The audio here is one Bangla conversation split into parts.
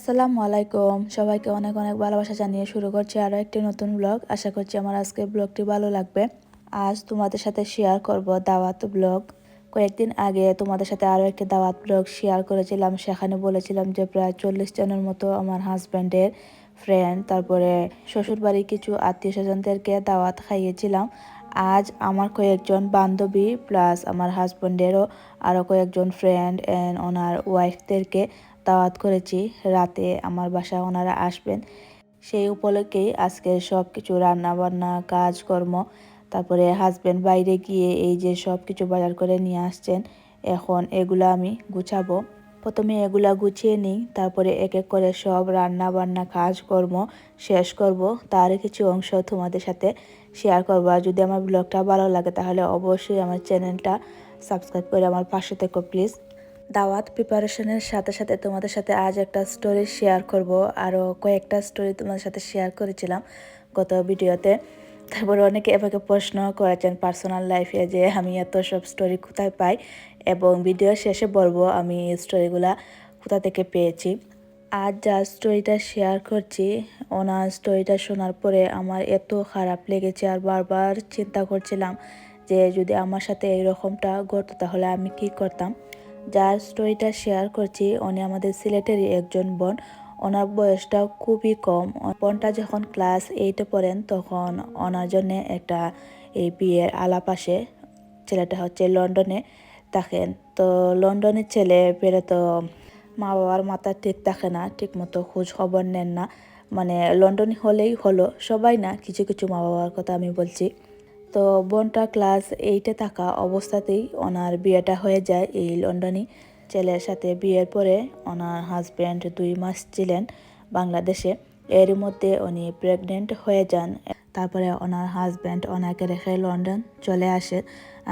আসসালামু আলাইকুম। সবাইকে অনেক অনেক ভালোবাসা জানিয়ে শুরু করছি আরও একটি নতুন ব্লগ। আশা করছি আমার আজকে ব্লগটি ভালো লাগবে। আজ তোমাদের সাথে শেয়ার করব দাওয়াত ব্লগ। কয়েকদিন আগে তোমাদের সাথে আরও একটি দাওয়াত ব্লগ শেয়ার করেছিলাম। সেখানে বলেছিলাম যে প্রায় চল্লিশ জনের মতো আমার হাজব্যান্ডের ফ্রেন্ড তারপরে শ্বশুরবাড়ির কিছু আত্মীয় স্বজনদেরকে দাওয়াত খাইয়েছিলাম। আজ আমার কয়েকজন বান্ধবী প্লাস আমার হাজব্যান্ডেরও আরও কয়েকজন ফ্রেন্ড অ্যান্ড ওনার ওয়াইফদেরকে দাওয়াত করেছি, রাতে আমার বাসায় ওনারা আসবেন। সেই উপলক্ষেই আজকে সব কিছু রান্নাবান্না, কাজকর্ম, তারপরে হাজব্যান্ড বাইরে গিয়ে এই যে সব কিছু বাজার করে নিয়ে আসছেন, এখন এগুলো আমি গুছাবো। প্রথমে এগুলা গুছিয়ে নিই, তারপরে এক এক করে সব রান্না বান্না কাজকর্ম শেষ করব। তার কিছু অংশ তোমাদের সাথে শেয়ার করব। আর যদি আমার ব্লগটা ভালো লাগে, তাহলে অবশ্যই আমার চ্যানেলটা সাবস্ক্রাইব করে আমার পাশে থেকো প্লিজ দাওয়াত প্রিপারেশনের সাথে সাথে তোমাদের সাথে আজ একটা স্টোরি শেয়ার করব। আরও কয়েকটা স্টোরি তোমাদের সাথে শেয়ার করেছিলাম গত ভিডিওতে তারপরে অনেকে এভাবে প্রশ্ন করেছেন পার্সোনাল লাইফে যে আমি এত সব স্টোরি কোথায় পাই? এবং ভিডিও শেষে বলব আমি এই স্টোরিগুলা কোথা থেকে পেয়েছি। আজ যা স্টোরিটা শেয়ার করছি, ওনার স্টোরিটা শোনার পরে আমার এত খারাপ লেগেছে আর বারবার চিন্তা করছিলাম যে যদি আমার সাথে এইরকমটা ঘটতো তাহলে আমি কি করতাম? যার স্টোরিটা শেয়ার করছি, উনি আমাদের সিলেটেরই একজন বোন। ওনার বয়সটা খুবই কম। বোনটা যখন ক্লাস এইটে পড়েন, তখন ওনার জন্যে একটা এই বিয়ের আলাপ আসে। ছেলেটা হচ্ছে লন্ডনে থাকেন। তো লন্ডনের ছেলে পেরে তো মা বাবার মাথা ঠিক থাকে না ঠিক মতো খোঁজ খবর নেন না। মানে লন্ডনে হলেই হলো, সবাই না, কিছু কিছু মা বাবার কথা আমি বলছি। তো বোনটা ক্লাস এইটে থাকা অবস্থাতেই ওনার বিয়েটা হয়ে যায় এই লন্ডনে। ছেলের সাথে বিয়ের পরে ওনার হাজব্যান্ড দুই মাস ছিলেন বাংলাদেশে। এর মধ্যে উনি প্রেগনেন্ট হয়ে যান। তারপরে ওনার হাজব্যান্ড ওনাকে রেখে লন্ডন চলে আসে।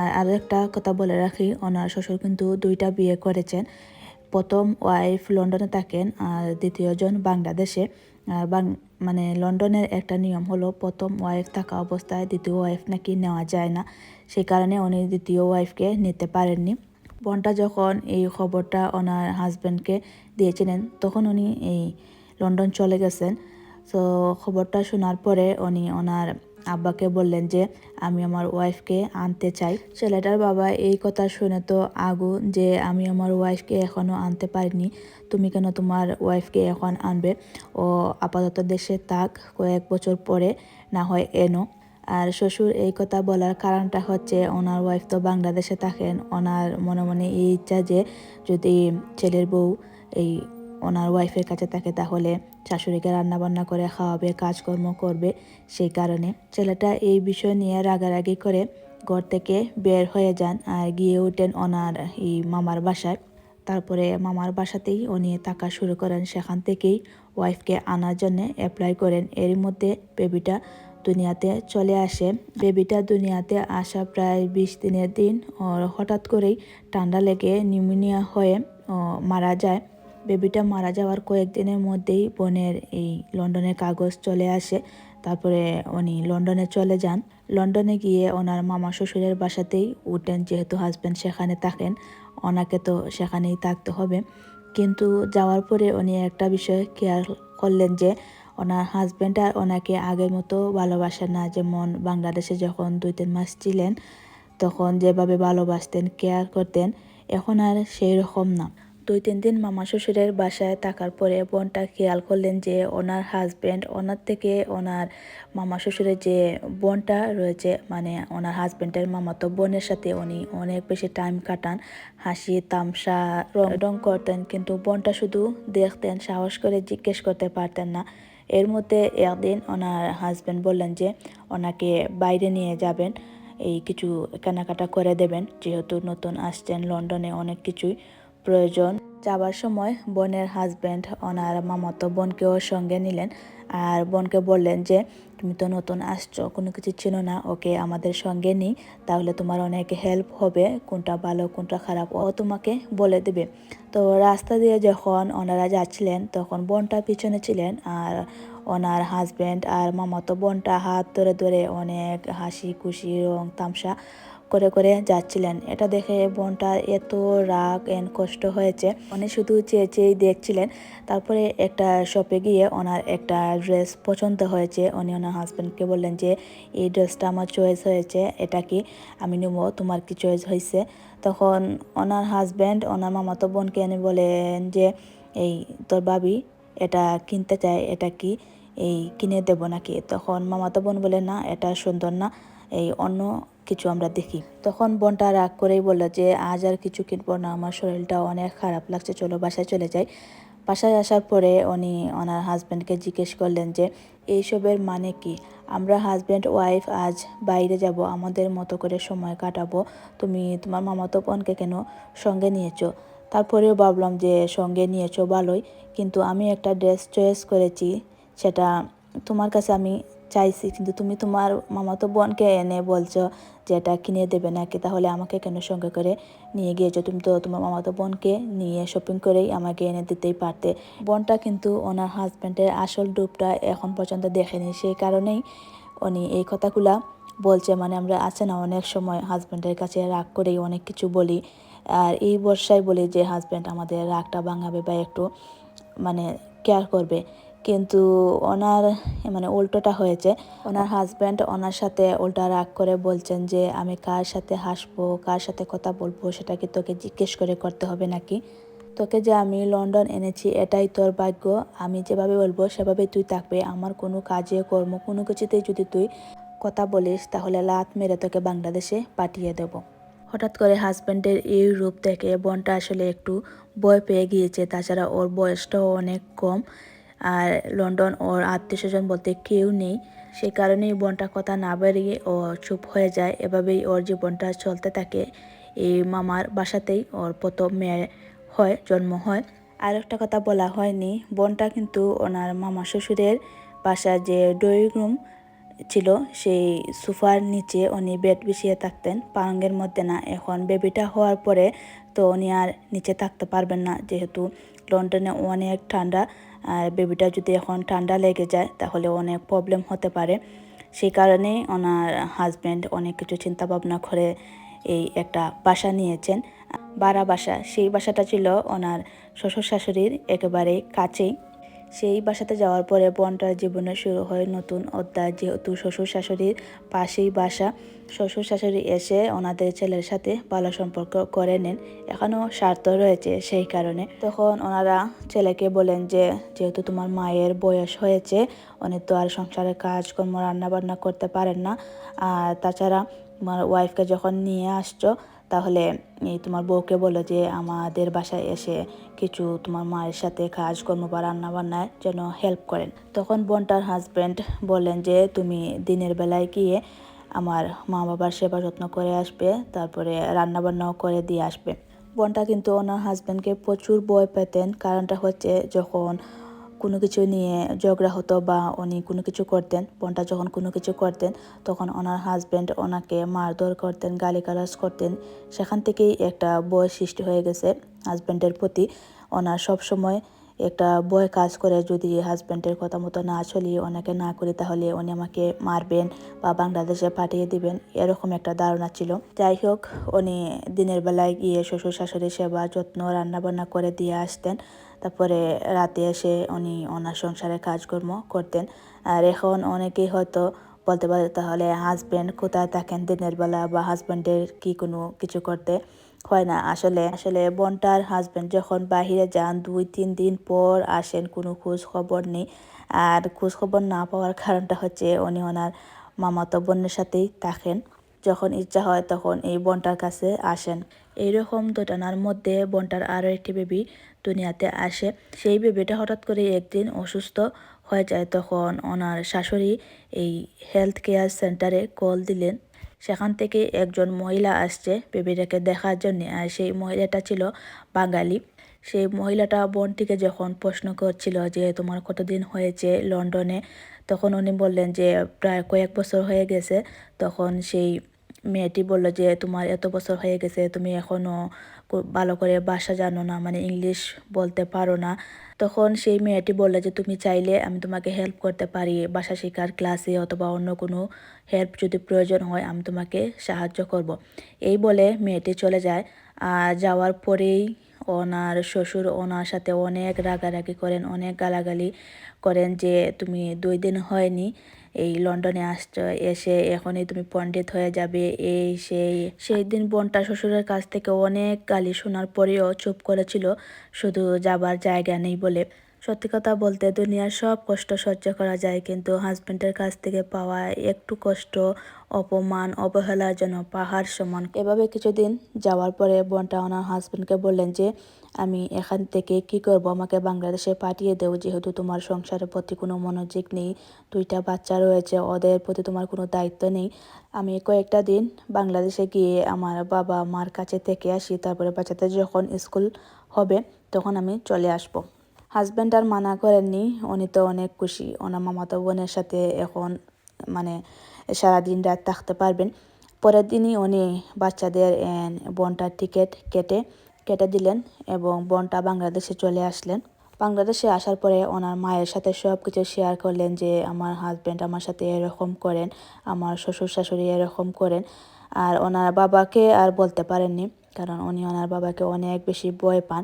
আর আরও একটা কথা বলে রাখি, ওনার শ্বশুর কিন্তু দুইটা বিয়ে করেছেন। প্রথম ওয়াইফ লন্ডনে থাকেন আর দ্বিতীয়জন বাংলাদেশে। মানে লন্ডনের একটা নিয়ম হলো প্রথম ওয়াইফ থাকা অবস্থায় দ্বিতীয় ওয়াইফ নাকি নেওয়া যায় না। সেই কারণে উনি দ্বিতীয় ওয়াইফকে নিতে পারেননি। বোনটা যখন এই খবরটা ওনার হাজব্যান্ডকে দিয়েছিলেন, তখন উনি এই লন্ডন চলে গেছেন। তো খবরটা শোনার পরে উনি ওনার আব্বাকে বললেন যে, আমি আমার ওয়াইফকে আনতে চাই। ছেলেটার বাবা এই কথা শুনে তো আগুন যে, আমি আমার ওয়াইফকে এখনও আনতে পারিনি। তুমি কেন তোমার ওয়াইফকে এখন আনবে? ও আপাতত দেশে তাক কয়েক বছর পরে না হয় এনো। আর শ্বশুর এই কথা বলার কারণটা হচ্ছে, ওনার ওয়াইফ তো বাংলাদেশে থাকেন। ওনার মনে মনে এই ইচ্ছা যে, যদি ছেলের বউ এই ওনার ওয়াইফের কাছে থাকে, তাহলে শাশুড়িকে রান্নাবান্না করে খাওয়াবে, কাজকর্ম করবে সেই কারণে। ছেলেটা এই বিষয় নিয়ে রাগারাগি করে ঘর থেকে বের হয়ে যান আর গিয়ে ওঠেন ওনার এই মামার বাসায়। তারপরে মামার বাসাতেই উনি থাকা শুরু করেন। সেখান থেকেই ওয়াইফকে আনার জন্য অ্যাপ্লাই করেন। এর মধ্যে বেবিটা দুনিয়াতে চলে আসে। বেবিটা দুনিয়াতে আসা প্রায় বিশ দিনের দিন হঠাৎ করেই ঠান্ডা লেগে নিউমোনিয়া হয়ে মারা যায়। বেবিটা মারা যাওয়ার কয়েকদিনের মধ্যেই বোনের এই লন্ডনের কাগজ চলে আসে। তারপরে উনি লন্ডনে চলে যান। লন্ডনে গিয়ে ওনার মামা শ্বশুরের বাসাতেই উঠেন, যেহেতু হাজব্যান্ড সেখানে থাকেন, ওনাকে তো সেখানেই থাকতে হবে। কিন্তু যাওয়ার পরে উনি একটা বিষয় খেয়াল করলেন যে, ওনার হাজব্যান্ড আর ওনাকে আগের মতো ভালোবাসে না। যেমন বাংলাদেশে যখন দুই, তিন মাস ছিলেন, তখন যেভাবে ভালোবাসতেন কেয়ার করতেন, এখন আর সেই রকম না। দুই, তিন দিন মামা শ্বশুরের বাসায় থাকার পরে বোনটা খেয়াল করলেন যে ওনার হাজব্যান্ড ওনার থেকে ওনার মামা শ্বশুরের যে বোনটা রয়েছে মানে ওনার হাজব্যান্ডের মামাতো বোনের সাথে উনি অনেক বেশি টাইম কাটান, হাসি, তামসা, রং করতেন, কিন্তু বোনটা শুধু দেখতেন, সাহস করে জিজ্ঞেস করতে পারতেন না। এর মধ্যে একদিন ওনার হাজব্যান্ড বললেন যে ওনাকে বাইরে নিয়ে যাবেন, এই কিছু কেনাকাটা করে দেবেন, যেহেতু নতুন আসছেন লন্ডনে অনেক কিছুই। প্রয়োজন। যাবার সময় বোনের হাজব্যান্ড ওনার মামাতো বোনকেও সঙ্গে নিলেন আর বোনকে বললেন যে, তুমি তো নতুন আসছো, কোনো কিছু চিনো না, ওকে আমাদের সঙ্গে নিই, তাহলে তোমার অনেক হেল্প হবে, কোনটা ভালো, কোনটা খারাপ, ও তোমাকে বলে দেবে। তো রাস্তা দিয়ে যখন ওনারা যাচ্ছিলেন, তখন বোনটা পিছনে ছিলেন আর ওনার হাজব্যান্ড আর মামাতো বোনটা হাত ধরে ধরে অনেক হাসি খুশি রং তামসা করে করে যাচ্ছিলেন। এটা দেখে বোনটা এত রাগ এন্ড কষ্ট হয়েছে। উনি শুধু চেয়ে চেয়েই দেখছিলেন। তারপরে একটা শপে গিয়ে ওনার একটা ড্রেস পছন্দ হয়েছে। উনি ওনার হাজব্যান্ডকে বললেন যে, এই ড্রেসটা আমার চয়েস হয়েছে। এটা কি আমি নেব? তোমার কি চয়েস হয়েছে? তখন ওনার হাজব্যান্ড ওনার মামাতো বোনকে এনে বলেন যে, এই তোর বাবি এটা কিনতে চায়, এটা কি এই কিনে দেব নাকি? তখন মামাতো বোন বলে, না, এটা সুন্দর না। এই অন্য কিছু আমরা দেখি। তখন বোনটা রাগ করেই বলল যে, আজ আর কিছু কিনবো না, আমার শরীরটা অনেক খারাপ লাগছে, চলো বাসায় চলে যাই। বাসায় আসার পরে উনি ওনার হাজব্যান্ডকে জিজ্ঞেস করলেন যে, এইসবের মানে কি? আমরা হাজব্যান্ড ওয়াইফ আজ বাইরে যাব, আমাদের মতো করে সময় কাটাবো। তুমি তোমার মামাতো বোনকে কেন সঙ্গে নিয়েছো? তারপরেও ভাবলাম যে, সঙ্গে নিয়েছো ভালোই, কিন্তু আমি একটা ড্রেস চয়েস করেছি, সেটা তোমার কাছে আমি চাইছি, কিন্তু তুমি তোমার মামাতো বোনকে এনে বলছো যে এটা কিনে দেবে নাকি, তাহলে আমাকে কেন সঙ্গে করে নিয়ে গিয়েছো? তুমি তো তোমার মামাতো বোনকে নিয়ে শপিং করেই আমাকে এনে দিতেই পারতে। বোনটা কিন্তু ওনার হাজব্যান্ডের আসল ডুবটা এখন পর্যন্ত দেখেনি, সেই কারণেই উনি এই কথাগুলা বলছে। মানে আমরা আছে না, অনেক সময় হাজব্যান্ডের কাছে রাগ করেই অনেক কিছু বলি। আর এই বর্ষায় বলি যে হাজব্যান্ড আমাদের রাগটা ভাঙাবে বা একটু মানে কেয়ার করবে। কিন্তু ওনার মানে উল্টোটা হয়েছে। ওনার হাজব্যান্ড ওনার সাথে উল্টা রাগ করে বলছেন যে, আমি কার সাথে হাসবো, কার সাথে কথা বলব, সেটা কি তোকে জিজ্ঞেস করে করতে হবে নাকি? তোকে যে আমি লন্ডন এনেছি, এটাই তোর ভাগ্য। আমি যেভাবে বলব সেভাবে তুই থাকবে। আমার কোনো কাজে, কর্ম, কোনো কিছুতেই যদি তুই কথা বলিস, তাহলে লাত মেরে তোকে বাংলাদেশে পাঠিয়ে দেব। হঠাৎ করে হাজব্যান্ডের এই রূপ দেখে বোনটা আসলে একটু ভয় পেয়ে গিয়েছে। তাছাড়া ওর বয়সটাও অনেক কম। আর লন্ডন ওর আত্মীয় স্বজন বলতে কেউ নেই। সেই কারণেই বোনটা কথা না বেরিয়ে ও চুপ হয়ে যায়। এভাবেই ওর জীবনটা চলতে থাকে। এই মামার বাসাতেই ওর প্রথম মেয়ে হয়, জন্ম হয়। আর একটা কথা বলা হয়নি, বোনটা কিন্তু ওনার মামা শ্বশুরের বাসার যে ড্রয়িং রুম ছিল, সেই সোফার নিচে উনি বেড বিছিয়ে থাকতেন। পালঙ্গের মধ্যে না, এখন বেবিটা হওয়ার পরে তো উনি আর নিচে থাকতে পারবেন না। যেহেতু লন্ডনে অনেক ঠান্ডা আর বেবিটা যদি এখন ঠান্ডা লেগে যায়, তাহলে অনেক প্রবলেম হতে পারে। সেই কারণেই ওনার হাজব্যান্ড অনেক কিছু চিন্তা ভাবনা করে এই একটা বাসা নিয়েছেন। বাড়া বাসা, সেই বাসাটা ছিল ওনার শ্বশুর শাশুড়ির একেবারে কাছেই। সেই বাসাতে যাওয়ার পরে বোনটার জীবনে শুরু হয় নতুন অধ্যায়। যেহেতু শ্বশুর শাশুড়ির পাশেই বাসা শ্বশুর শাশুড়ি এসে ওনাদের ছেলের সাথে ভালো সম্পর্ক করে নেন। এখনও স্বার্থ রয়েছে সেই কারণে। তখন ওনারা ছেলেকে বলেন যে, যেহেতু তোমার মায়ের বয়স হয়েছে, উনি তো আর সংসারের কাজকর্ম, রান্নাবান্না করতে পারেন না। আর তাছাড়া তোমার ওয়াইফকে যখন নিয়ে আসছো, তাহলে তোমার বউকে বলো যে, আমাদের বাসায় এসে কিছু তোমার মায়ের সাথে কাজকর্ম বা রান্না বান্নায় যেন হেল্প করেন। তখন বোনটার হাজব্যান্ড বলেন যে, তুমি দিনের বেলায় গিয়ে আমার মা বাবার সেবা যত্ন করে আসবে, তারপরে রান্না বান্নাও করে দিয়ে আসবে। বোনটা কিন্তু ওনার হাজব্যান্ডকে প্রচুর ভয় পেতেন। কারণটা হচ্ছে যখন কোনো কিছু নিয়ে ঝগড়া হতো বা উনি কোনো কিছু করতেন, বোনটা যখন কোনো কিছু করতেন, তখন ওনার হাজব্যান্ড ওনাকে মারধর করতেন, গালিগালাজ করতেন। সেখান থেকেই একটা বয় সৃষ্টি হয়ে গেছে হাজব্যান্ডের প্রতি। ওনার সব সময় একটা বয় কাজ করে, যদি হাজব্যান্ডের কথা মতো না চলি, ওনাকে না করি তাহলে উনি আমাকে মারবেন বা বাংলাদেশে পাঠিয়ে দিবেন, এরকম একটা ধারণা ছিল। যাই হোক, উনি দিনের বেলায় গিয়ে শ্বশুর শাশুড়ি সেবা যত্ন রান্নাবান্না করে দিয়ে আসতেন। তারপরে রাতে এসে উনি ওনার সংসারের কাজকর্ম করতেন। আর এখন অনেকেই হয়তো বলতে পারে, তাহলে হাজব্যান্ড কোথায় থাকেন দিনের বেলা বা হাজব্যান্ডের কি কোনো কিছু করতে? হয় না। আসলে আসলে বোনটার হাজব্যান্ড যখন বাহিরে যান, দুই, তিন দিন পর আসেন, কোনো খোঁজ খবর নেই। আর খোঁজ খবর না পাওয়ার কারণটা হচ্ছে উনি ওনার মামাতো বোনের সাথেই থাকেন। যখন ইচ্ছা হয় তখন এই বোনটার কাছে আসেন। এইরকম দোটানার মধ্যে বোনটার আরও একটি বেবি দুনিয়াতে আসে। সেই বেবিটা হঠাৎ করে একদিন অসুস্থ হয়ে যায়। তখন ওনার শাশুড়ি এই হেলথ কেয়ার সেন্টারে কল দিলেন। সেখান থেকে একজন মহিলা আসছে বেবিটাকে দেখার জন্য। আর সেই মহিলাটা ছিল বাঙালি। সেই মহিলাটা বোনটিকে যখন প্রশ্ন করছিল যে, তোমার কতদিন হয়েছে লন্ডনে? তখন উনি বললেন যে, প্রায় কয়েক বছর হয়ে গেছে। তখন সেই মেয়েটি বলল যে, তোমার এত বছর হয়ে গেছে, তুমি এখনও ভালো করে বাসা জানো না মানে ইংলিশ বলতে পারো না তখন সেই মেয়েটি বলল যে, তুমি চাইলে আমি তোমাকে হেল্প করতে পারি বাসা শেখার ক্লাসে অথবা অন্য কোনো হেল্প যদি প্রয়োজন হয়, আমি তোমাকে সাহায্য করব। এই বলে মেয়েটি চলে যায় আর যাওয়ার পরেই ওনার শ্বশুর ওনার সাথে অনেক রাগারাগি করেন, অনেক গালাগালি করেন যে, তুমি দুই দিন হয়নি এই লন্ডনে আসছো, এসে এখনই তুমি পণ্ডিত হয়ে যাবে। এই সেই সেই দিন বোনটা শ্বশুরের কাছ থেকে অনেক গালি শোনার পরেও চুপ করেছিল, শুধু যাবার জায়গা নেই বলে। সত্যি কথা বলতে দুনিয়ার সব কষ্ট সহ্য করা যায়, কিন্তু হাজব্যান্ডের কাছ থেকে পাওয়া একটু কষ্ট, অপমান, অবহেলার জন্য পাহাড় সমান। এভাবে কিছুদিন যাওয়ার পরে বোনটা ওনার হাজব্যান্ডকে বললেন যে আমি এখান থেকে কি করব? আমাকে বাংলাদেশে পাঠিয়ে দেও, যেহেতু তোমার সংসারের প্রতি কোনো মনোযোগ নেই। দুইটা বাচ্চা রয়েছে, ওদের প্রতি তোমার কোনো দায়িত্ব নেই। আমি কয়েকটা দিন বাংলাদেশে গিয়ে আমার বাবা মার কাছে থেকে আসি, তারপরে বাচ্চাদের যখন স্কুল হবে, তখন আমি চলে আসব। হাজব্যান্ড আর মানা করেননি, উনি তো অনেক খুশি। ওনার মামাতো বোনের সাথে এখন মানে সারাদিন রাত থাকতে পারবেন। পরের দিনই উনি বাচ্চাদের বনটার টিকিট কেটে কেটে দিলেন এবং বোনটা বাংলাদেশে চলে আসলেন। বাংলাদেশে আসার পরে ওনার মায়ের সাথে সব কিছু শেয়ার করলেন যে, আমার হাজব্যান্ড আমার সাথে এরকম করেন, আমার শ্বশুর শাশুড়ি এরকম করেন। আর ওনার বাবাকে আর বলতে পারেননি, কারণ উনি ওনার বাবাকে অনেক বেশি ভয় পান।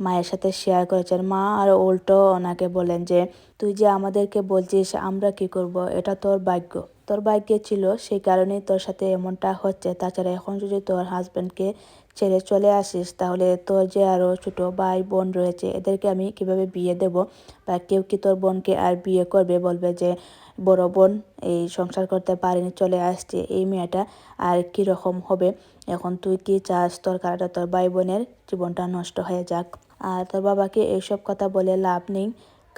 মায়ের সাথে শেয়ার করেছেন। মা আর উল্টো ওনাকে বলেন যে, তুই যে আমাদেরকে বলছিস, আমরা কি করব? এটা তোর ভাগ্য। তোর ভাগ্যে ছিল, সেই কারণেই তোর সাথে এমনটা হচ্ছে। তাছাড়া এখন যদি তোর হাজব্যান্ডকে ছেড়ে চলে আসিস, তাহলে তোর যে আরও ছোটো ভাই বোন রয়েছে, এদেরকে আমি কীভাবে বিয়ে দেব? বা কেউ কি তোর বোনকে আর বিয়ে করবে? বলবে যে, বড় বোন, এই সংসার করতে পারেনি, চলে আসছে। এই মেয়েটা আর কি রকম হবে? এখন তুই কি চাস তোর কারণে তোর ভাই বোনের জীবনটা নষ্ট হয়ে যাক? আর তোর বাবাকে এইসব কথা বলে লাভ নেই,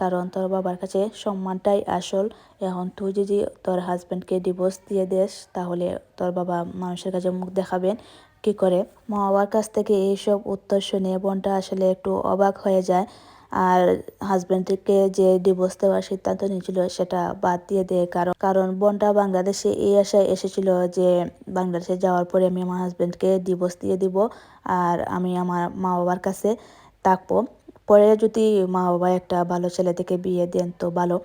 কারণ তোর বাবার কাছে সম্মানটাই আসল। এখন তুই যদি তোর হাজব্যান্ডকে ডিভোর্স দিয়ে দেস, তাহলে তোর বাবা মানুষের কাছে মুখ দেখাবেন। কি করে? মা বাবার কাছ থেকে এইসব উত্তর শুনে বোনটা আসলে একটু অবাক হয়ে যায়। আর হাজব্যান্ডকে যে ডিভোর্স দেওয়ার সিদ্ধান্ত নিয়েছিল, সেটা বাদ দিয়ে দেয় কারণ কারণ বোনটা বাংলাদেশে এই আশায় এসেছিল যে বাংলাদেশে যাওয়ার পরে আমি আমার হাজব্যান্ডকে ডিভোর্স দিয়ে দিব, আর আমি আমার মা বাবার কাছে থাকব। পরে যদি মা বাবা একটা ভালো ছেলে থেকে বিয়ে দেন তো ভালো।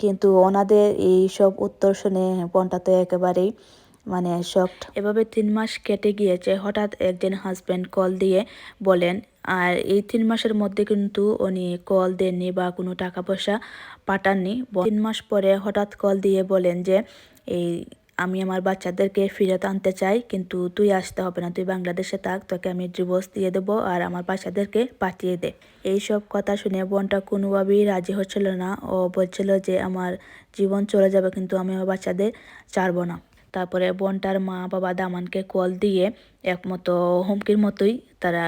কিন্তু ওনাদের এই সব উত্তর শুনে বোনটা তো একেবারেই মানে শক্ট এভাবে তিন মাস কেটে গিয়েছে, হঠাৎ একজন হাজব্যান্ড কল দিয়ে বলেন, আর এই তিন মাসের মধ্যে কিন্তু উনি কল দেননি বা কোনো টাকা পয়সা পাঠাননি। তিন মাস পরে হঠাৎ কল দিয়ে বলেন যে, এই আমি আমার বাচ্চাদেরকে ফিরত আনতে চাই, কিন্তু তুই আসতে হবে না, তুই বাংলাদেশে থাক, তোকে আমি ডিভোর্স দিয়ে দেবো আর আমার বাচ্চাদেরকে পাঠিয়ে দে। এই সব কথা শুনে বোনটা কোনোভাবেই রাজি হচ্ছিল না ও বলছিল যে আমার জীবন চলে যাবে, কিন্তু আমি আমার বাচ্চাদের ছাড়বো না। তারপরে বোনটার মা বাবা দামানকে কল দিয়ে একমতো হুমকির মতোই তারা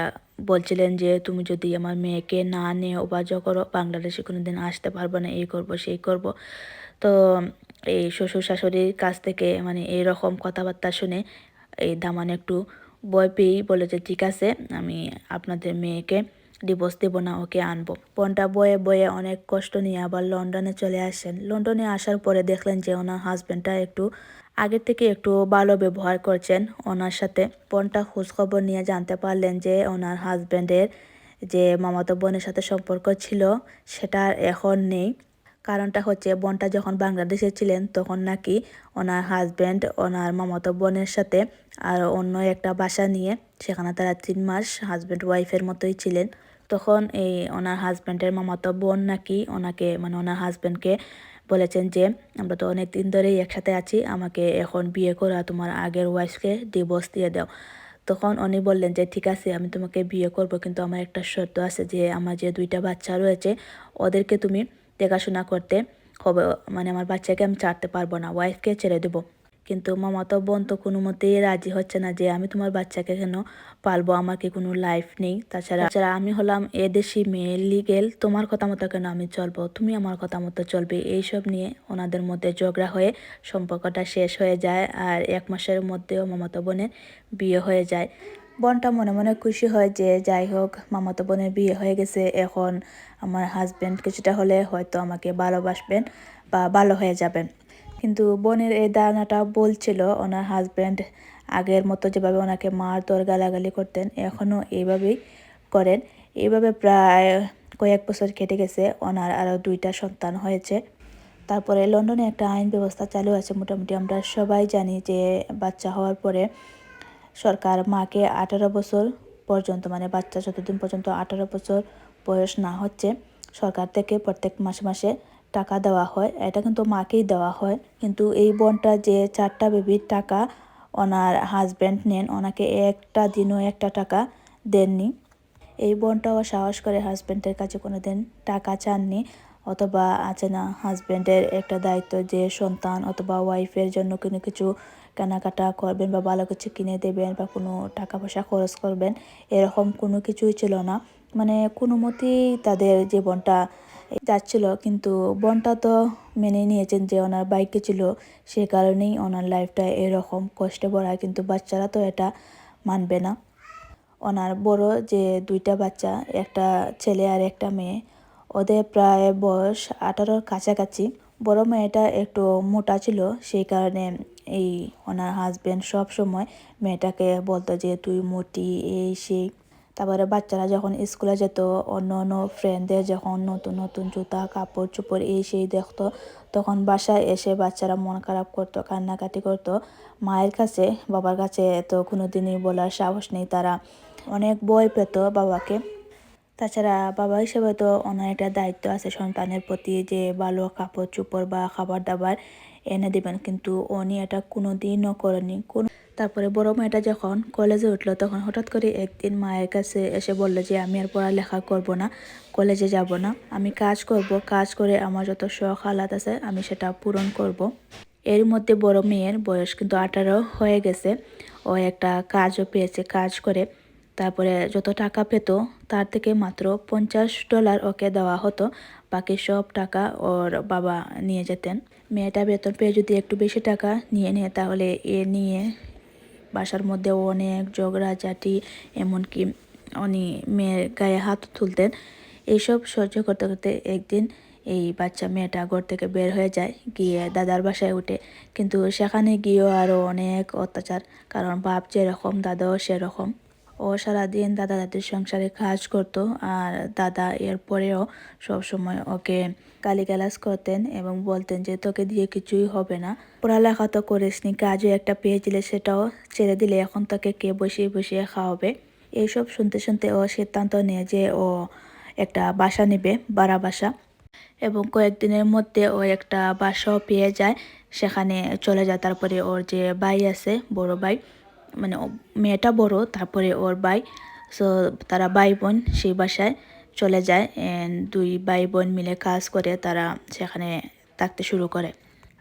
বলছিলেন যে, তুমি যদি আমার মেয়েকে না নিয়ে উপার্য করো, বাংলাদেশে কোনো দিন আসতে পারব না, এই করব, সেই করব। তো এই শ্বশুর শাশুড়ির কাছ থেকে মানে এই রকম কথাবার্তা শুনে এই দামান একটু ভয় পেয়েই বলে যে, ঠিক আছে, আমি আপনাদের মেয়েকে ডিভোর্স দেবো না, ওকে আনব। বোনটা বয়ে বয়ে অনেক কষ্ট নিয়ে আবার লন্ডনে চলে আসেন। লন্ডনে আসার পরে দেখলেন যে, ওনার হাজব্যান্ডটা একটু আগের থেকে একটু ভালো ব্যবহার করছেন ওনার সাথে। বোনটা খোঁজখবর নিয়ে জানতে পারলেন যে, ওনার হাজব্যান্ডের যে মামাতো বোনের সাথে সম্পর্ক ছিল, সেটা এখন নেই। কারণটা হচ্ছে বোনটা যখন বাংলাদেশে ছিলেন, তখন নাকি ওনার হাজব্যান্ড ওনার মামাতো বোনের সাথে আর অন্য একটা বাসা নিয়ে সেখানে তারা তিন মাস হাজব্যান্ড ওয়াইফের মতোই ছিলেন। তখন এই ওনার হাজব্যান্ডের মামাতো বোন নাকি ওনাকে মানে ওনার হাজব্যান্ডকে বলেছেন যে, আমরা তো অনেক দিন ধরেই একসাথে আছি, আমাকে এখন বিয়ে করা তোমার আগের ওয়াইফকে ডিভোর্স দিয়ে দাও। তখন উনি বললেন যে, ঠিক আছে, আমি তোমাকে বিয়ে করব, কিন্তু আমার একটা শর্ত আছে যে, আমার যে দুইটা বাচ্চা রয়েছে, ওদেরকে তুমি দেখাশোনা করতে হবে মানে আমার বাচ্চাকে আমি ছাড়তে পারব না ওয়াইফকে ছেড়ে দেবো। কিন্তু মামাতো বোন তো কোনো মতেই রাজি হচ্ছে না যে আমি তোমার বাচ্চাকে কেন পালবো আমার কি কোনো লাইফ নেই। তাছাড়া তাছাড়া আমি হলাম এদেশি মেয়ে লিগেল তোমার কথা মতো কেন আমি চলবো? তুমি আমার কথা মতো চলবে? এইসব নিয়ে ওনাদের মধ্যে ঝগড়া হয়ে সম্পর্কটা শেষ হয়ে যায়, আর এক মাসের মধ্যেও মামাতো বোনের বিয়ে হয়ে যায়। বোনটা মনে মনে খুশি হয় যে, যাই হোক, মামাতো বোনের বিয়ে হয়ে গেছে, এখন আমার হাজব্যান্ড কিছুটা হলে হয়তো আমাকে ভালোবাসবেন বা ভালো হয়ে যাবেন। কিন্তু বোনের এই ধারণাটা বলছিল ওনার হাজব্যান্ড আগের মতো যেভাবে ওনাকে মার দর গালাগালি করতেন, এখনও এইভাবেই করেন। এইভাবে প্রায় কয়েক বছর কেটে গেছে। ওনার আরও দুইটা সন্তান হয়েছে। তারপরে লন্ডনে একটা আইন ব্যবস্থা চালু আছে। মোটামুটি আমরা সবাই জানি যে, বাচ্চা হওয়ার পরে সরকার মাকে আঠারো বছর পর্যন্ত মানে বাচ্চা যতদিন পর্যন্ত আঠারো বছর বয়স না হচ্ছে, সরকার থেকে প্রত্যেক মাসে মাসে টাকা দেওয়া হয়। এটা কিন্তু মাকেই দেওয়া হয়। কিন্তু এই বোনটা যে চারটা বেবির টাকা ওনার হাজব্যান্ড নেন, ওনাকে একটা দিনও একটা টাকা দেননি। এই বোনটাও সাহস করে হাজব্যান্ডের কাছে কোনো দিন টাকা চাননি, অথবা আছে না হাজব্যান্ডের একটা দায়িত্ব যে সন্তান অথবা ওয়াইফের জন্য কোনো কিছু কেনাকাটা করবেন বা ভালো কিছু কিনে দেবেন বা কোনো টাকা পয়সা খরচ করবেন, এরকম কোনো কিছুই ছিল না। মানে কোনো মতেই তাদের জীবনটা যাচ্ছিল, কিন্তু বোনটা তো মেনে নিয়েছেন যে ওনার বাইকে ছিল সে কারণেই ওনার লাইফটা এরকম কষ্টে ভরা, কিন্তু বাচ্চারা তো এটা মানবে না। ওনার বড় যে দুইটা বাচ্চা, একটা ছেলে আর একটা মেয়ে, ওদের প্রায় বয়স আঠারোর কাছাকাছি। বড় মেয়েটা একটু মোটা ছিল, সেই কারণে এই ওনার হাজব্যান্ড সব সময় মেয়েটাকে বলতো যে, তুই মোটি, এই, সেই। তারপরে বাচ্চারা যখন স্কুলে যেত, অন্য অন্য ফ্রেন্ডদের যখন নতুন নতুন জুতা, কাপড় চোপড়, এই, সেই দেখতো, তখন বাসায় এসে বাচ্চারা মন খারাপ করতো, কান্নাকাটি করতো। মায়ের কাছে, বাবার কাছে তো কোনো দিনই বলার সাহস নেই তারা। অনেক বই পেত বাবাকে। তাছাড়া বাবা হিসেবে তো ওনার একটা দায়িত্ব আছে সন্তানের প্রতি যে ভালো কাপড় চোপড় বা খাবার দাবার এনে দেবেন। কিন্তু উনি এটা কোনো দিনও করেনি কোন তারপরে বড় মেয়েটা যখন কলেজে উঠল, তখন হঠাৎ করে একদিন মায়ের কাছে এসে বলল যে, আমি আর পড়ালেখা করব না, কলেজে যাব না। আমি কাজ করব, কাজ করে আমার যত শখ আলাদ আছে, আমি সেটা পূরণ করব। এর মধ্যে বড় মেয়ের বয়স কিন্তু আঠারো হয়ে গেছে। ও একটা কাজও পেয়েছে, কাজ করে। তারপরে যত টাকা পেত, তার থেকে মাত্র পঞ্চাশ ডলার ওকে দেওয়া হতো। বাকি সব টাকা ওর বাবা নিয়ে যেতেন। মেয়েটা বেতন পেয়ে যদি একটু বেশি টাকা নিয়ে নেয়, তাহলে এ নিয়ে বাসার মধ্যে অনেক ঝগড়াঝাটি এমনকি উনি মেয়ের গায়ে হাত তুলতেন। এইসব সহ্য করতে করতে একদিন এই বাচ্চা মেয়েটা ঘর থেকে বের হয়ে যায়, গিয়ে দাদার বাসায় উঠে। কিন্তু সেখানে গিয়েও আরও অনেক অত্যাচার, কারণ বাপ যেরকম, দাদাও সেরকম। ও সারাদিন দাদা দাদির সংসারে কাজ করত আর দাদা এরপরেও সবসময় ওকে গালিগালাজ করতেন এবং বলতেন যে, তোকে দিয়ে কিছুই হবে না। পড়ালেখা তো করিসনি, কাজও একটা পেয়েছিলে সেটাও ছেড়ে দিলে এখন তোকে কে বসিয়ে বসিয়ে খাওয়াবে? এইসব শুনতে শুনতে ও সিদ্ধান্ত নিয়ে যে ও একটা বাসা নেবে বাড়া বাসা। এবং কয়েকদিনের মধ্যে ও একটা বাসাও পেয়ে যায়। সেখানে চলে যায়। তারপরে ওর যে ভাই আছে, বড় ভাই মানে মেয়েটা বড়, তারপরে ওর ভাই। সো তারা ভাই বোন সেই বাসায় চলে যায় দুই ভাই বোন মিলে কাজ করে তারা সেখানে থাকতে শুরু করে।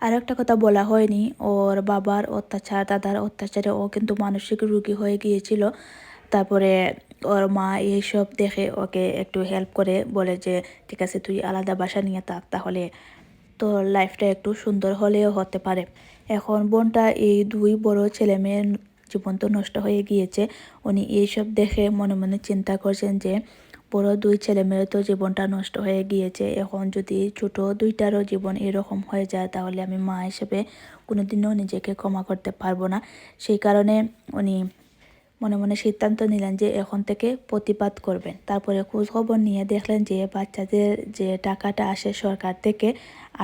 আর একটা কথা বলা হয়নি, ওর বাবার অত্যাচার, দাদার অত্যাচারে ও কিন্তু মানসিক রুগী হয়ে গিয়েছিল। তারপরে ওর মা এইসব দেখে ওকে একটু হেল্প করে বলে যে, ঠিক আছে, তুই আলাদা বাসা নিয়ে থাক, তাহলে তোর লাইফটা একটু সুন্দর হলেও হতে পারে। এখন বোনটা এই দুই বড় ছেলে মেয়ের জীবন তো নষ্ট হয়ে গিয়েছে। উনি এইসব দেখে মনে মনে চিন্তা করছেন যে বড় দুই ছেলে মেয়ের তো জীবনটা নষ্ট হয়ে গিয়েছে। এখন যদি ছোট দুইটারও জীবন এরকম হয়ে যায়, তাহলে আমি মা হিসেবে কোনোদিনও নিজেকে ক্ষমা করতে পারব না। সেই কারণে উনি মনে মনে সিদ্ধান্ত নিলেন যে, এখন থেকে প্রতিবাদ করবেন। তারপরে খোঁজখবর নিয়ে দেখলেন যে, বাচ্চাদের যে টাকাটা আসে সরকার থেকে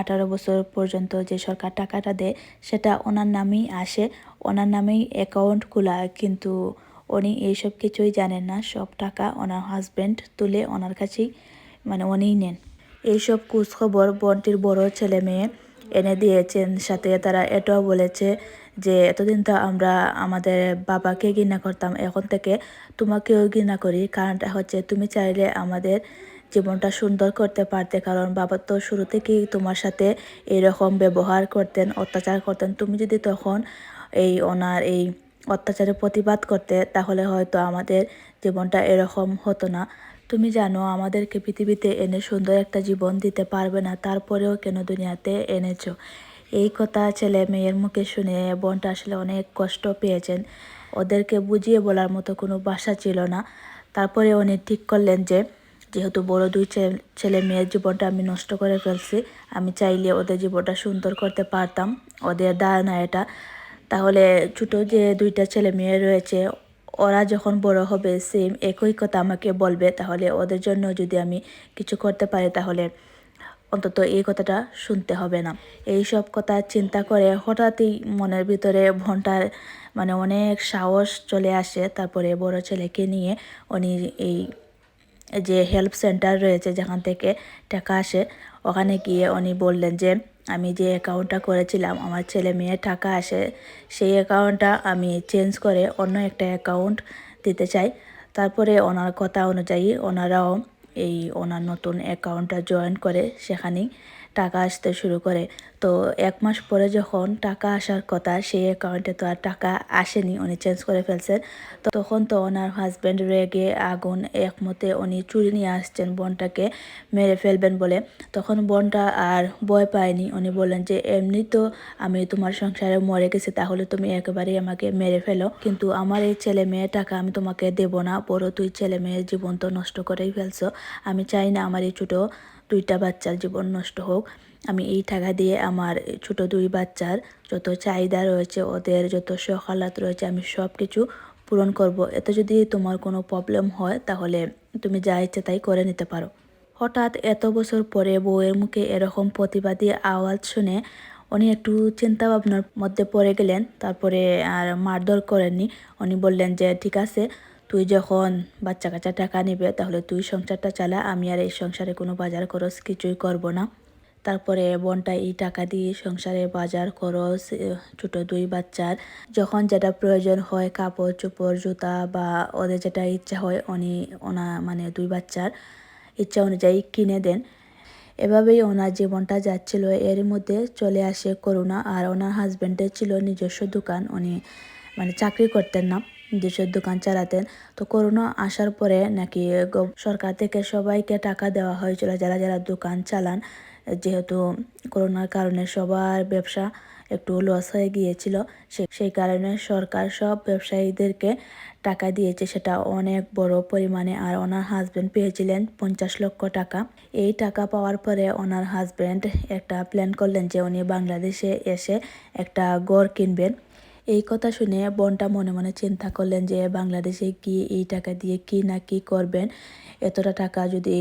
আঠারো বছর পর্যন্ত যে সরকার টাকাটা দেয়, সেটা ওনার নামেই আসে, ওনার নামেই অ্যাকাউন্ট খোলা। কিন্তু উনি এইসব কিছুই জানেন না, সব টাকা ওনার হাজব্যান্ড তুলে ওনার কাছেই মানে উনিই নেন। এইসব খোঁজখবর বনটির বড় ছেলে মেয়ে এনে দিয়েছেন, সাথে তারা এটাও বলেছে যে, এতদিন তো আমরা আমাদের বাবাকে ঘৃণা করতাম, এখন থেকে তোমাকেও ঘৃণা করি। কারণটা হচ্ছে, তুমি চাইলে আমাদের জীবনটা সুন্দর করতে পারতে, কারণ বাবা তো শুরু থেকেই তোমার সাথে এরকম ব্যবহার করতেন, অত্যাচার করতেন। তুমি যদি তখন এই ওনার এই অত্যাচারের প্রতিবাদ করতে, তাহলে হয়তো আমাদের জীবনটা এরকম হতো না। তুমি জানো, আমাদেরকে পৃথিবীতে এনে সুন্দর একটা জীবন দিতে পারবে না, তারপরেও কেন দুনিয়াতে এনেছো? এই কথা ছেলে মেয়ের মুখে শুনে বোনটা আসলে অনেক কষ্ট পেয়েছেন। ওদেরকে বুঝিয়ে বলার মতো কোনো বাসা ছিল না। তারপরে উনি ঠিক করলেন যে যেহেতু বড় দুই ছেলে মেয়ের জীবনটা আমি নষ্ট করে ফেলছি, আমি চাইলে ওদের জীবনটা সুন্দর করতে পারতাম, ওদের ধারণা এটা। তাহলে ছোট যে দুইটা ছেলে মেয়ে রয়েছে, ওরা যখন বড় হবে সেম একই কথা আমাকে বলবে, তাহলে ওদের জন্য যদি আমি কিছু করতে পারি, তাহলে অন্তত এই কথাটা শুনতে হবে না। এই সব কথা চিন্তা করে হঠাৎই মনের ভিতরে ভনটার মানে অনেক সাহস চলে আসে, তারপরে বড় ছেলেকে নিয়ে উনি এই যে হেল্প সেন্টার রয়েছে যেখান থেকে টাকা আসে, ওখানে গিয়ে উনি বললেন যে, আমি যে অ্যাকাউন্টটা করেছিলাম, আমার ছেলে মেয়ে টাকা আসে, সেই অ্যাকাউন্টটা আমি চেঞ্জ করে অন্য একটা অ্যাকাউন্ট দিতে চাই। তারপরে ওনার কথা অনুযায়ী ওনারাও এই ওনার নতুন অ্যাকাউন্টটা জয়েন করে সেখানেই টাকা আসতে শুরু করে। তো এক মাস পরে যখন টাকা আসার কথা, সেই অ্যাকাউন্টে তো আর টাকা আসেনি, উনি চেঞ্জ করে ফেলছেন। তো তখন তো ওনার হাজব্যান্ড রেগে আগুন একমতে উনি চুরি নিয়ে আসছেন বোনটাকে, মেরে ফেলবেন বলে। তখন বোনটা আর ভয় পায়নি, উনি বললেন যে, এমনি তো আমি তোমার সংসারে মরে গেছি, তাহলে তুমি একেবারেই আমাকে মেরে ফেলো। কিন্তু আমার এই ছেলে মেয়ে টাকা আমি তোমাকে দেব না, বড় তুই ছেলে মেয়ের জীবন তো নষ্ট করেই ফেলছো। আমি চাই না আমার এই ছোটো দুইটা বাচ্চার জীবন নষ্ট হোক, আমি এই টাকা দিয়ে আমার ছোট দুই বাচ্চার যত চাহিদা রয়েছে, ওদের যত সকালাত রয়েছে, আমি সব কিছু পূরণ করব। এতে যদি তোমার কোনো প্রবলেম হয়, তাহলে তুমি যা ইচ্ছে তাই করে নিতে পারো। হঠাৎ এত বছর পরে বউয়ের মুখে এরকম প্রতিবাদী আওয়াজ শুনে উনি একটু চিন্তা ভাবনার মধ্যে পড়ে গেলেন। তারপরে আর মারধর করেননি। উনি বললেন যে, ঠিক আছে তুই যখন বাচ্চা কাচ্চা টাকা নিবে, তাহলে তুই সংসারটা চালা। আমি আর এই সংসারে কোনো বাজার খরচ কিছুই করব না। তারপরে বোনটা এই টাকা দিয়ে সংসারে বাজার খরচ ছোট দুই বাচ্চার। যখন যেটা প্রয়োজন হয়, কাপড় চোপড়, জুতা বা ওদের যেটা ইচ্ছা হয়, উনি, ওনা মানে দুই বাচ্চার ইচ্ছা অনুযায়ী কিনে দেন। এভাবেই ওনার জীবনটা যাচ্ছিল। এর মধ্যে চলে আসে করোনা আর ওনার হাজব্যান্ডের ছিল নিজস্ব দোকান। উনি মানে চাকরি করতেন না। নিজস্ব দোকান চালাতেন। তো করোনা আসার পরে নাকি সরকার থেকে সবাইকে টাকা দেওয়া হয়েছিল যারা যারা দোকান চালান। যেহেতু করোনার কারণে সবার ব্যবসা একটু লস হয়ে গিয়েছিল সেই কারণে সরকার সব ব্যবসায়ীদেরকে টাকা দিয়েছে। সেটা অনেক বড় পরিমাণে। আর ওনার হাজব্যান্ড পেয়েছিলেন পঞ্চাশ লক্ষ টাকা। এই টাকা পাওয়ার পরে ওনার হাজব্যান্ড একটা প্ল্যান করলেন যে উনি বাংলাদেশে এসে একটা গড় কিনবেন। এই কথা শুনে বোনটা মনে মনে চিন্তা করলেন যে বাংলাদেশে কি এই টাকা দিয়ে কি না কি করবেন? এতটা টাকা যদি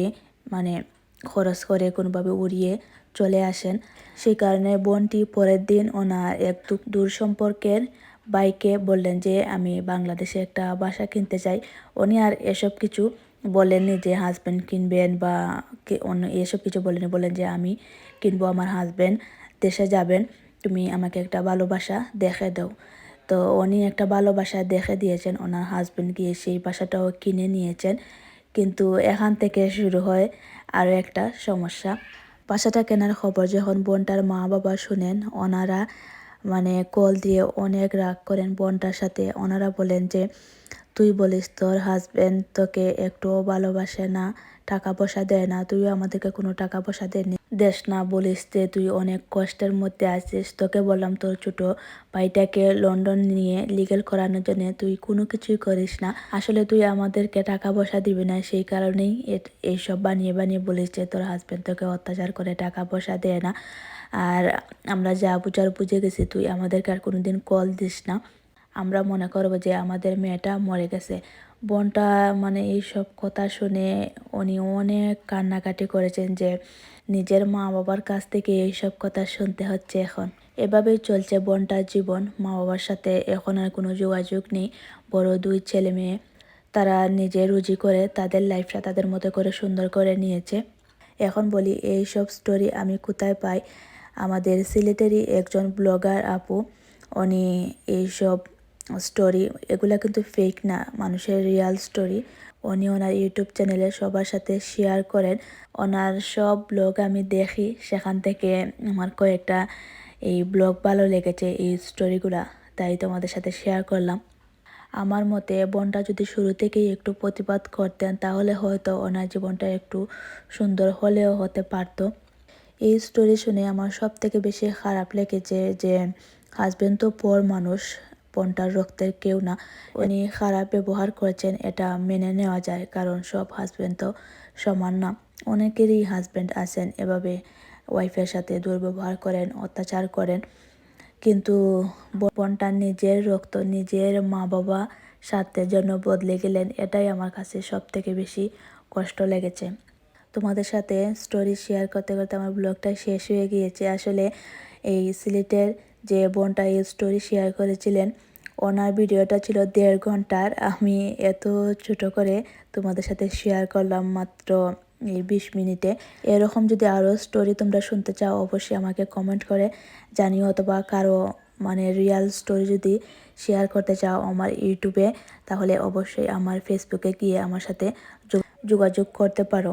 মানে খরচ করে কোনোভাবে উড়িয়ে চলে আসেন। সেই কারণে বোনটি পরের দিন ওনার এক দূর সম্পর্কের বাইকে বললেন যে, আমি বাংলাদেশে একটা বাসা কিনতে চাই। উনি আর এসব কিছু বলেননি যে হাজব্যান্ড কিনবেন বা অন্য এসব কিছু বলেনি বলেন যে, আমি কিনবো, আমার হাজব্যান্ড দেশে যাবেন। তুমি আমাকে একটা ভালোবাসা দেখে দাও। তো উনি একটা ভালোবাসা দেখে দিয়েছেন, ওনার হাজব্যান্ড গিয়ে সেই বাসাটাও কিনে নিয়েছেন। কিন্তু এখান থেকে শুরু হয় আরও একটা সমস্যা। বাসাটা কেনার খবর যখন বোনটার মা বাবা শুনেন, ওনারা মানে কল দিয়ে অনেক রাগ করেন বোনটার সাথে। ওনারা বলেন যে, তুই বলিস তোর হাজব্যান্ড তোকে একটুও ভালোবাসে না। টাকা পয়সা দেয় না, তুইও আমাদেরকে কোনো টাকা পয়সা দেয়নি দেশ না বলিস যে তুই অনেক কষ্টের মধ্যে আছিস। তোকে বললাম তোর ছোট ভাইটাকে লন্ডন নিয়ে লিগেল করানোর জন্য। তুই কোনো কিছুই করিস না। আসলে তুই আমাদেরকে টাকা পয়সা দিবি না। সেই কারণেই এইসব বানিয়ে বানিয়ে বলিস যে তোর হাজব্যান্ড তোকে অত্যাচার করে টাকা পয়সা দেয় না। আর আমরা যা বুঝার বুঝে গেছি, তুই আমাদেরকে আর কোনোদিন কল দিস না। আমরা মনে করব যে আমাদের মেয়েটা মরে গেছে। বোনটা মানে এইসব কথা শুনে উনি অনেক কান্নাকাটি করেছেন যে নিজের মা বাবার কাছ থেকে এইসব কথা শুনতে হচ্ছে এখন। এভাবেই চলছে বোনটার জীবন। মা বাবার সাথে এখন আর কোনো যোগাযোগ নেই। বড় দুই ছেলে মেয়ে। তারা নিজে রুজি করে তাদের লাইফটা তাদের মতো করে সুন্দর করে নিয়েছে। এখন বলি এই সব স্টোরি আমি কোথায় পাই? আমাদের সিলেটেরই একজন ব্লগার আপু, উনি এইসব স্টোরি এগুলা কিন্তু ফেক না, মানুষের রিয়াল স্টোরি উনি ওনার ইউটিউব চ্যানেলে সবার সাথে শেয়ার করেন। ওনার সব ব্লগ আমি দেখি, সেখান থেকে আমার কয়েকটা এই ব্লগ ভালো লেগেছে এই স্টোরিগুলা তাই তোমাদের সাথে শেয়ার করলাম। আমার মতে বোনটা যদি শুরু থেকেই একটু প্রতিবাদ করতেন, তাহলে হয়তো ওনার জীবনটা একটু সুন্দর হলেও হতে পারতো। এই স্টোরি শুনে আমার সব থেকে বেশি খারাপ লেগেছে যে হাজব্যান্ড তো পর মানুষ বোনটার রক্তের কেউ না। উনি খারাপ ব্যবহার করেছেন, এটা মেনে নেওয়া যায়, কারণ সব হাজব্যান্ড তো সমান না। অনেকেরই হাজব্যান্ড আছেন, এভাবে ওয়াইফের সাথে দুর্ব্যবহার করেন, অত্যাচার করেন। কিন্তু বোনটা নিজের রক্ত, নিজের মা বাবা স্বার্থের জন্য বদলে গেলেন, এটাই আমার কাছে সব থেকে বেশি কষ্ট লেগেছে। তোমাদের সাথে স্টোরি শেয়ার করতে করতে আমার ব্লগটা শেষ হয়ে গিয়েছে। আসলে এই সিলেটের যে বোনটা এই স্টোরি শেয়ার করেছিলেন ওনার ভিডিওটা ছিল দেড় ঘণ্টার। আমি এত ছোট করে তোমাদের সাথে শেয়ার করলাম মাত্র, এই বিশ মিনিটে। এরকম যদি আরও স্টোরি তোমরা শুনতে চাও, অবশ্যই আমাকে কমেন্ট করে জানিও অথবা কারও মানে রিয়াল স্টোরি যদি শেয়ার করতে চাও আমার ইউটিউবে, তাহলে অবশ্যই আমার ফেসবুকে গিয়ে আমার সাথে যোগাযোগ করতে পারো।